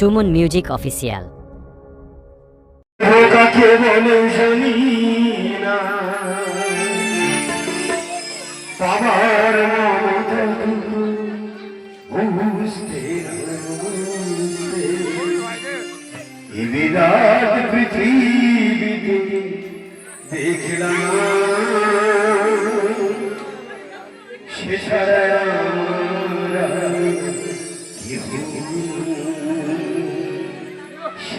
Suman music official. বিরাট পৃথিবীতে দেখলাম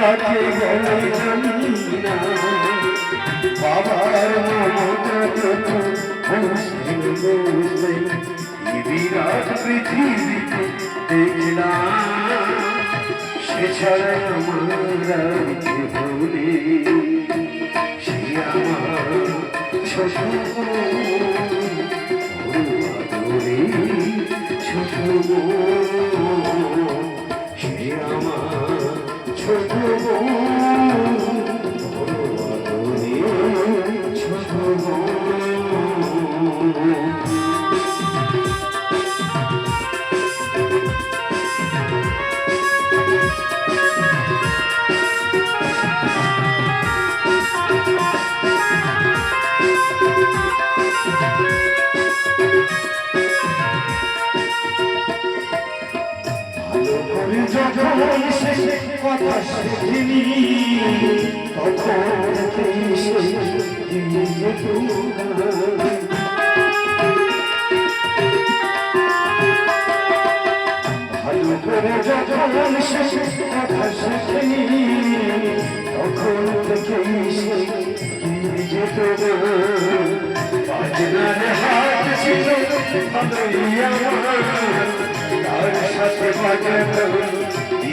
কথাই বলে জানি না বাবার বিরাট পৃথিবীতে দেখলাম সে ছাড়া ভুলে সে আমার ছোট আদরে সে ছোট যখন সে কথা শিখিনি তখন। ভালো করে যখন সে কথা শিখিনি তখন যেত না। বাজনার হাত ছিল ভালোই আমার তার সাথে বাজানো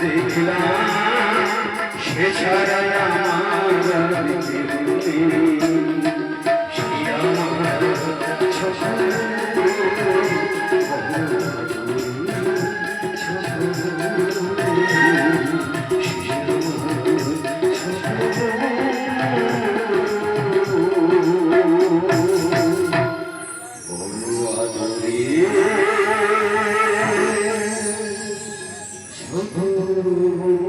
দেখলাম সে ছাড়া আমার Música